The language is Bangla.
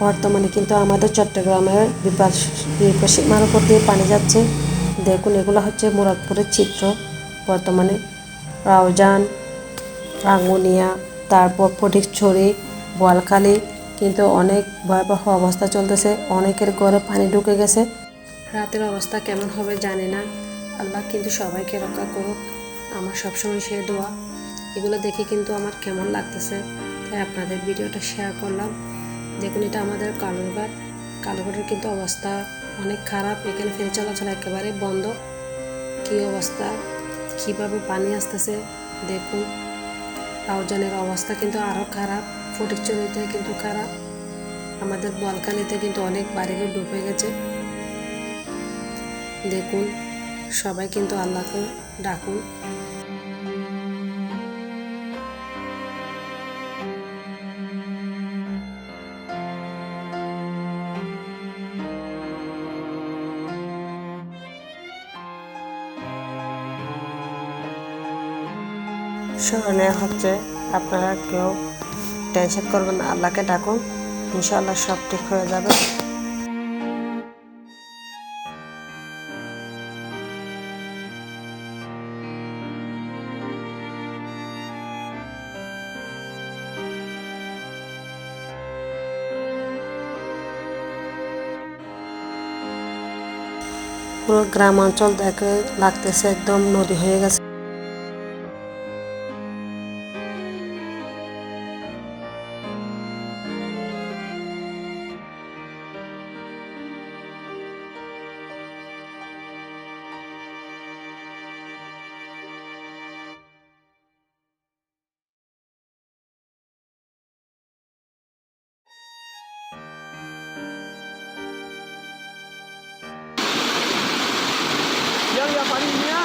বর্তমানে কিন্তু আমাদের চট্টগ্রামের বিপাস বিপসীমার উপর দিয়ে পানি যাচ্ছে। দেখুন, এগুলো হচ্ছে মুরাদপুরের চিত্র। বর্তমানে রাউজান, রাঙ্গুনিয়া, তারপর ফটিকছড়ি, বোয়ালখালী কিন্তু অনেক ভয়াবহ অবস্থা চলতেছে। অনেকের ঘরে পানি ঢুকে গেছে। রাতের অবস্থা কেমন হবে জানি না। আল্লাহ কিন্তু সবাইকে রক্ষা করুক। আমার সবসময় সে দোয়া। এগুলো দেখে কিন্তু আমার কেমন লাগতেছে। তাই আপনাদের ভিডিওটা শেয়ার করলাম। দেখুন, এটা আমাদের কালুরঘাট। কালুরঘাটের কিন্তু অবস্থা অনেক খারাপ। এখানে ফেরি চলাচল একেবারে বন্ধ। কী অবস্থা? কীভাবে পানি আসতেছে? দেখুন, রাউজানের অবস্থা কিন্তু আরও খারাপ। ফটিকচুরিতে কিন্তু খারাপ। আমাদের বলকানিতে কিন্তু অনেক বাড়িঘর ডুবে গেছে। দেখুন, সবাই কিন্তু আল্লাহকে ডাকুন। স্মরণীয় হচ্ছে আপনারা কেউ টেনশন করবেন আল্লাহকে ডাকুন, ইনশাআল্লাহ সব ঠিক হয়ে যাবে। পুরো গ্রাম অঞ্চল দেখে লাগতেছে একদম নদী হয়ে গেছে। 要不要把你